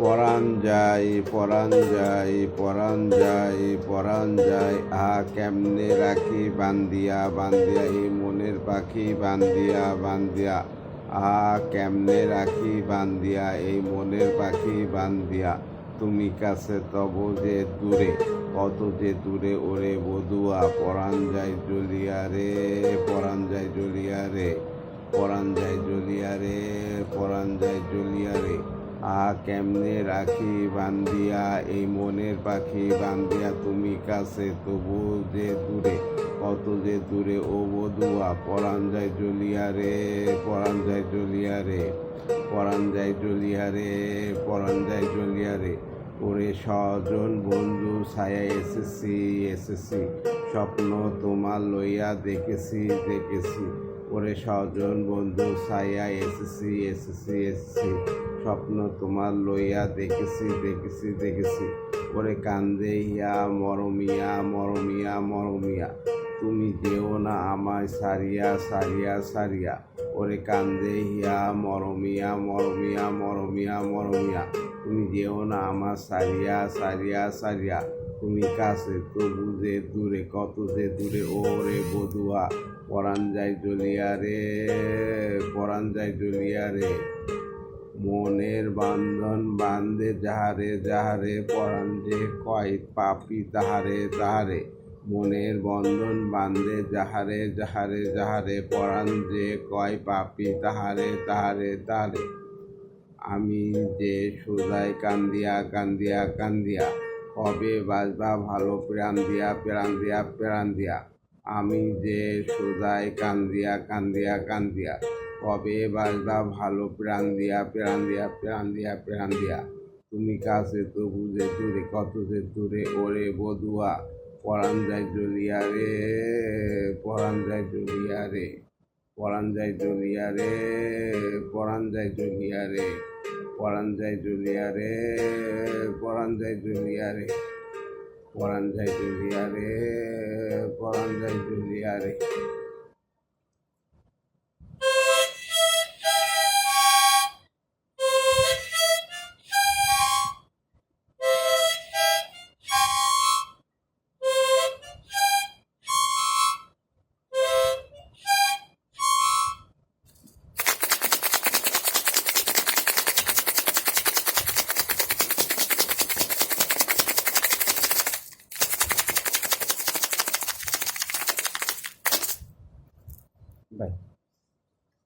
পরাণ যাই পরাণ যাই পরাণ যাই পরাণ যাই আহা কেমনে রাখি বান্দিয়া বান্দিয়া এই মনের পাখি বান্দিয়া বান্দিয়া আহা কেমনে রাখি বান্দিয়া এই মনের পাখি বান্দিয়া তুমি কাছে তব যে দূরে, কত যে দূরে ওরে বধুয়া পরাণ যায় জ্বলিয়া রে পরাণ যায় জ্বলিয়া রে পরাণ যায় জ্বলিয়া রে পরাণ যায় জ্বলিয়া রে। আ কেমনে রাখি বান্দিয়া এই মনের পাখি বান্দিয়া তুমি কাছে তবু যে দূরে, কত যে দূরে, ও বধুয়া পরাণ যায় জ্বলিয়া রে পরাণ যায় জ্বলিয়া রে পরাণ যায় জ্বলিয়া রে পরাণ যায় জ্বলিয়া রে। ওরে স্বজন বন্ধু, ছায়া এসেছি এসেছি, স্বপ্ন তোমার লইয়া দেখেছি দেখেছি। ওরে সজন বন্ধু, ছায়া, এসেছি এসেছি এসেছি। স্বপ্ন তোমার লইয়া দেখেছি দেখেছি দেখেছি। ওরে কান্দে ইয়া, মরমিয়া মরমিয়া মরমিয়া। তুমি যেও না আমায় সারিয়া সারিয়া সারিয়া। ওরে কান্দে, হিয়া মরমিয়া মরমিয়া মরমিয়া মরমিয়া। তুমি যেও না আমার সারিয়া সারিয়া সারিয়া। তুমি কাছে তবু যে দূরে, কত যে দূরে ও রে বধুয়া। পরাণ যায় জ্বলিয়া রে পরাণ যায় জ্বলিয়া রে। মনের বান্ধন বান্ধে যাহারে যাহারে পরাণ যে কয় পাপি তাহারে তাহারে। মনের বন্ধন বান্ধে যাহারে যাহারে যাহারে পরাণ যে কয় পাপি তাহারে তাহারে তাহারে। আমি যে সোজাই কান্দিয়া কান্দিয়া কান্দিয়া, কবে বাজবা ভালো প্রাণ দিয়া প্রাণ দিয়া প্রাণ দিয়া। আমি যে সোজাই কান্দিয়া কান্দিয়া কান্দিয়া, কবে বাজবা ভালো প্রাণ দিয়া প্রাণ দিয়া প্রাণ দিয়া প্রাণ দিয়া। তুমি কাছে তবু যে দূরে, কত যে দূরে, ওরে বধুয়া। পরাণ যায় জ্বলিয়া রে, পরাণ যায় জ্বলিয়া রে, পরাণ যায় জ্বলিয়া রে, পরাণ যায় জ্বলিয়া রে, পরাণ যায় জ্বলিয়া রে, পরাণ যায় জ্বলিয়া রে, পরাণ যায় জ্বলিয়া রে, পরাণ যায় জ্বলিয়া রে। Bye.